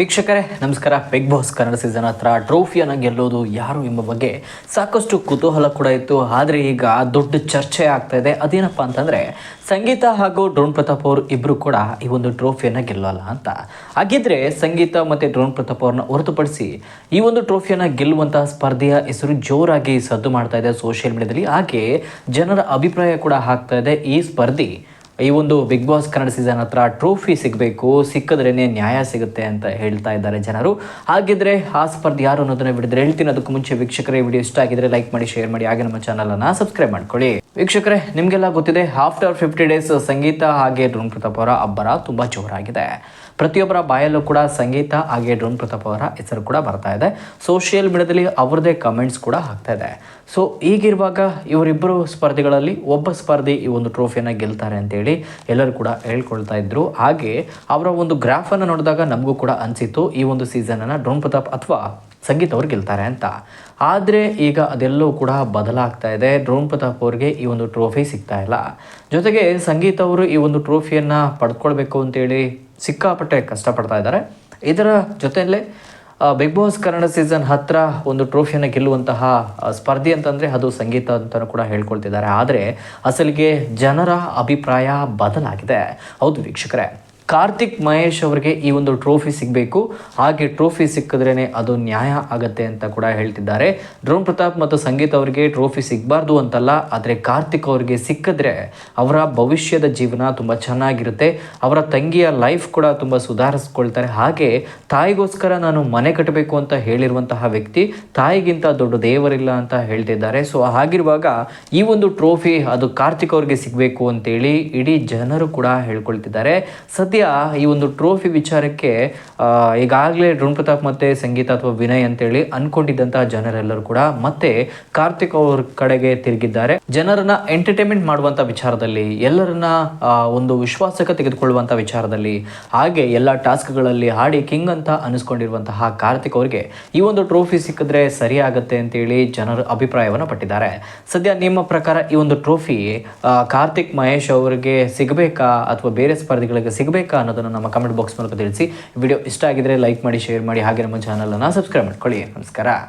ವೀಕ್ಷಕರೇ, ನಮಸ್ಕಾರ. Big Boss Kannada season ಹತ್ರ ಟ್ರೋಫಿಯನ್ನು ಗೆಲ್ಲೋದು ಯಾರು ಎಂಬ ಬಗ್ಗೆ ಸಾಕಷ್ಟು ಕುತೂಹಲ ಕೂಡ ಇತ್ತು. ಆದರೆ ಈಗ ದೊಡ್ಡ ಚರ್ಚೆ ಆಗ್ತಾ ಇದೆ. ಅದೇನಪ್ಪ ಅಂತಂದರೆ, ಸಂಗೀತ ಹಾಗೂ ಡ್ರೋನ್ ಪ್ರತಾಪ್ ಅವರು ಇಬ್ಬರು ಕೂಡ ಈ ಒಂದು ಟ್ರೋಫಿಯನ್ನು ಗೆಲ್ಲೋಲ್ಲ ಅಂತ. ಹಾಗಿದ್ರೆ ಸಂಗೀತ ಮತ್ತು ಡ್ರೋನ್ ಪ್ರತಾಪ್ ಅವ್ರನ್ನ ಹೊರತುಪಡಿಸಿ ಈ ಒಂದು ಟ್ರೋಫಿಯನ್ನು ಗೆಲ್ಲುವಂತಹ ಸ್ಪರ್ಧೆಯ ಹೆಸರು ಜೋರಾಗಿ ಸದ್ದು ಮಾಡ್ತಾ ಇದೆ ಸೋಷಿಯಲ್ ಮೀಡಿಯಾದಲ್ಲಿ ಹಾಗೆ ಜನರ ಅಭಿಪ್ರಾಯ ಕೂಡ ಆಗ್ತಾ ಇದೆ. ಈ ಸ್ಪರ್ಧಿ ಈ ಒಂದು ಬಿಗ್ ಬಾಸ್ ಕನ್ನಡ ಸೀಸನ್ ಹತ್ರ ಟ್ರೋಫಿ ಸಿಗಬೇಕು ಸಿಕ್ಕಿದ್ರೇನೆ ನ್ಯಾಯ ಸಿಗುತ್ತೆ ಅಂತ ಹೇಳ್ತಾ ಇದ್ದಾರೆ ಜನರು. ಹಾಗಿದ್ರೆ ಆ ಸ್ಪರ್ಧೆ ಯಾರು ಅನ್ನೋದನ್ನ ಬಿಡಿದ್ರೆ ಹೇಳ್ತೀನಿ. ಅದಕ್ಕೂ ಮುಂಚೆ ವೀಕ್ಷಕರೇ ವಿಡಿಯೋ ಇಷ್ಟ ಆಗಿದ್ರೆ ಲೈಕ್ ಮಾಡಿ ಶೇರ್ ಮಾಡಿ. ಹಾಗೆ ನಮ್ಮ ಚಾನಲನ್ನು ಸಬ್ಸ್ಕ್ರೈಬ್ ಮಾಡ್ಕೊಳ್ಳಿ. ವೀಕ್ಷಕರೇ, ನಿಮಗೆಲ್ಲ ಗೊತ್ತಿದೆ ಆಫ್ಟರ್ ಫಿಫ್ಟಿ ಡೇಸ್ ಸಂಗೀತ ಹಾಗೆ ಡ್ರೋನ್ ಪ್ರತಾಪ್ ಅವರ ಅಬ್ಬರ ತುಂಬ ಜೋರಾಗಿದೆ. ಪ್ರತಿಯೊಬ್ಬರ ಬಾಯಲ್ಲೂ ಕೂಡ ಸಂಗೀತ ಹಾಗೆ ಡ್ರೋನ್ ಪ್ರತಾಪ್ ಅವರ ಹೆಸರು ಕೂಡ ಬರ್ತಾ ಇದೆ. ಸೋಷಿಯಲ್ ಮೀಡಿಯಾದಲ್ಲಿ ಅವರದೇ ಕಮೆಂಟ್ಸ್ ಕೂಡ ಆಗ್ತಾ ಇದೆ. ಸೊ ಈಗಿರುವಾಗ ಇವರಿಬ್ಬರು ಸ್ಪರ್ಧಿಗಳಲ್ಲಿ ಒಬ್ಬ ಸ್ಪರ್ಧಿ ಈ ಒಂದು ಟ್ರೋಫಿಯನ್ನು ಗೆಲ್ತಾರೆ ಅಂತೇಳಿ ಎಲ್ಲರೂ ಕೂಡ ಹೇಳ್ಕೊಳ್ತಾ ಇದ್ರು. ಹಾಗೆ, ಅವರ ಒಂದು ಗ್ರಾಫನ್ನು ನೋಡಿದಾಗ ನಮಗೂ ಕೂಡ ಅನಿಸಿತ್ತು, ಈ ಒಂದು ಸೀಸನನ್ನು ಡ್ರೋನ್ ಪ್ರತಾಪ್ ಅಥವಾ ಸಂಗೀತ್ ಅವ್ರು ಗೆಲ್ತಾರೆ ಅಂತ. ಆದರೆ ಈಗ ಅದೆಲ್ಲವೂ ಕೂಡ ಬದಲಾಗ್ತಾ ಇದೆ. ಡ್ರೋನ್ ಪ್ರತಾಪ್ ಅವ್ರಿಗೆ ಈ ಒಂದು ಟ್ರೋಫಿ ಸಿಗ್ತಾ ಇಲ್ಲ. ಜೊತೆಗೆ ಸಂಗೀತ್ ಅವರು ಈ ಒಂದು ಟ್ರೋಫಿಯನ್ನು ಪಡ್ಕೊಳ್ಬೇಕು ಅಂತೇಳಿ ಸಿಕ್ಕಾಪಟ್ಟೆ ಕಷ್ಟಪಡ್ತಾ ಇದ್ದಾರೆ. ಇದರ ಜೊತೆಯಲ್ಲೇ ಬಿಗ್ ಬಾಸ್ ಕನ್ನಡ ಸೀಸನ್ ಹತ್ತಿರ ಒಂದು ಟ್ರೋಫಿಯನ್ನು ಗೆಲ್ಲುವಂತಹ ಸ್ಪರ್ಧೆ ಅಂತಂದರೆ ಅದು ಸಂಗೀತ ಅಂತಲೂ ಕೂಡ ಹೇಳ್ಕೊಳ್ತಿದ್ದಾರೆ. ಆದರೆ ಅಸಲಿಗೆ ಜನರ ಅಭಿಪ್ರಾಯ ಬದಲಾಗಿದೆ. ಹೌದು ವೀಕ್ಷಕರೇ. ಕಾರ್ತಿಕ್ ಮಹೇಶ್ ಅವರಿಗೆ ಈ ಒಂದು ಟ್ರೋಫಿ ಸಿಗಬೇಕು. ಹಾಗೆ ಟ್ರೋಫಿ ಸಿಕ್ಕಿದ್ರೇ ಅದು ನ್ಯಾಯ ಆಗತ್ತೆ ಅಂತ ಕೂಡ ಹೇಳ್ತಿದ್ದಾರೆ. ಡ್ರೋನ್ ಪ್ರತಾಪ್ ಮತ್ತು ಸಂಗೀತ ಅವರಿಗೆ ಟ್ರೋಫಿ ಸಿಗಬಾರ್ದು ಅಂತಲ್ಲ, ಆದರೆ ಕಾರ್ತಿಕ್ ಅವರಿಗೆ ಸಿಕ್ಕಿದ್ರೆ ಅವರ ಭವಿಷ್ಯದ ಜೀವನ ತುಂಬ ಚೆನ್ನಾಗಿರುತ್ತೆ. ಅವರ ತಂಗಿಯ ಲೈಫ್ ಕೂಡ ತುಂಬ ಸುಧಾರಿಸ್ಕೊಳ್ತಾರೆ. ಹಾಗೆ ತಾಯಿಗೋಸ್ಕರ ನಾನು ಮನೆ ಕಟ್ಟಬೇಕು ಅಂತ ಹೇಳಿರುವಂತಹ ವ್ಯಕ್ತಿ ತಾಯಿಗಿಂತ ದೊಡ್ಡ ದೇವರಿಲ್ಲ ಅಂತ ಹೇಳ್ತಿದ್ದಾರೆ. ಸೊ ಹಾಗಿರುವಾಗ ಈ ಒಂದು ಟ್ರೋಫಿ ಅದು ಕಾರ್ತಿಕ್ ಅವ್ರಿಗೆ ಸಿಗಬೇಕು ಅಂತೇಳಿ ಇಡೀ ಜನರು ಕೂಡ ಹೇಳ್ಕೊಳ್ತಿದ್ದಾರೆ. ಸದ್ಯ ಈ ಒಂದು ಟ್ರೋಫಿ ವಿಚಾರಕ್ಕೆ ಈಗಾಗಲೇ ಡ್ರೋನ್ ಪ್ರತಾಪ್ ಮತ್ತೆ ಸಂಗೀತ ಅಥವಾ ವಿನಯ್ ಅಂತೇಳಿ ಅನ್ಕೊಂಡಿದ್ದಂತಹ ಜನರೆಲ್ಲರೂ ಕೂಡ ಮತ್ತೆ ಕಾರ್ತಿಕ್ ಅವ್ರ ಕಡೆಗೆ ತಿರುಗಿದ್ದಾರೆ. ಜನರನ್ನ ಎಂಟರ್ಟೈನ್ಮೆಂಟ್ ಮಾಡುವಂತ ವಿಚಾರದಲ್ಲಿ, ಎಲ್ಲರನ್ನ ಒಂದು ವಿಶ್ವಾಸಕ್ಕೆ ತೆಗೆದುಕೊಳ್ಳುವಂತ ವಿಚಾರದಲ್ಲಿ, ಹಾಗೆ ಎಲ್ಲ ಟಾಸ್ಕ್ಗಳಲ್ಲಿ ಹಾಡಿ ಕಿಂಗ್ ಅಂತ ಅನಿಸ್ಕೊಂಡಿರುವಂತಹ ಕಾರ್ತಿಕ್ ಅವರಿಗೆ ಈ ಒಂದು ಟ್ರೋಫಿ ಸಿಕ್ಕಿದ್ರೆ ಸರಿ ಆಗತ್ತೆ ಅಂತೇಳಿ ಜನರು ಅಭಿಪ್ರಾಯವನ್ನು ಪಟ್ಟಿದ್ದಾರೆ. ಸದ್ಯ ನಿಮ್ಮ ಪ್ರಕಾರ ಈ ಒಂದು ಟ್ರೋಫಿ ಕಾರ್ತಿಕ್ ಮಹೇಶ್ ಅವರಿಗೆ ಸಿಗಬೇಕಾ ಅಥವಾ ಬೇರೆ ಸ್ಪರ್ಧಿಗಳಿಗೆ ಸಿಗಬೇಕಾ? ಅನ್ನೋದನ್ನು ನಮ್ಮ ಕಮೆಂಟ್ ಬಾಕ್ಸ್ ಮೂಲಕ ತಿಳಿಸಿ. ವಿಡಿಯೋ ಇಷ್ಟ ಆಗಿದ್ರೆ ಲೈಕ್ ಮಾಡಿ ಶೇರ್ ಮಾಡಿ, ಹಾಗೆ ನಮ್ಮ ಚಾನಲನ್ನು ಸಬ್ಸ್ಕ್ರೈಬ್ ಮಾಡ್ಕೊಳ್ಳಿ. ನಮಸ್ಕಾರ.